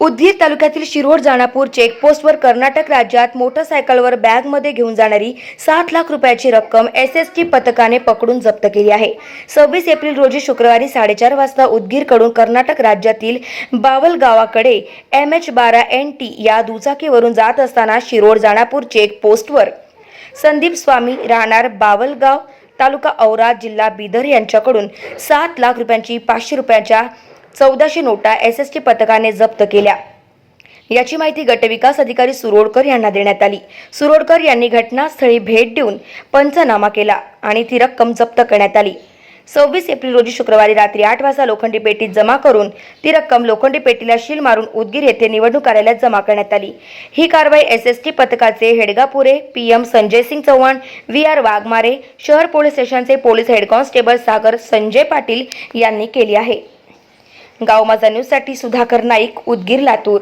उदगीर तालुक्यातील शिरोड जाणापूर चेकपोस्टवर कर्नाटक राज्यात मोटरसायकलवर बॅगमध्ये घेऊन जाणारी सात लाख रुपयाची रक्कम एस एस टी पथकाने पकडून जप्त केली आहे. सव्वीस एप्रिल रोजी शुक्रवारी साडेचार वाजता उदगीरकडून कर्नाटक राज्यातील बावल गावाकडे एम एच बारा एन टी या दुचाकीवरून जात असताना शिरोड जाणापूर चेकपोस्टवर संदीप स्वामी राहणार बावलगाव तालुका औरा जिल्हा बिदर यांच्याकडून सात लाख रुपयांची पाचशे रुपयाच्या चौदाशे नोटा एस एस टी पथकाने जप्त केल्या. याची माहिती गटविकास अधिकारी सुरोडकर यांना देण्यात आली. सुरोडकर यांनी घटनास्थळी भेट देऊन पंचनामा केला आणि ती रक्कम जप्त करण्यात आली. सव्वीस एप्रिल रोजी शुक्रवारी रात्री आठ वाजता लोखंडी पेटीत जमा करून ती रक्कम लोखंडी पेटीला शील मारून उदगीर येथे निवडणूक कार्यालयात जमा करण्यात आली. ही कारवाई एस एस टी पथकाचे Hedgapure P M Sanjay Singh Chavan V R Waghmare शहर पोलीस स्टेशनचे police head constable Sagar Sanjay Patil यांनी केली आहे. गावमाझा न्यूजसाठी सुधाकर नाईक उदगीर लातूर.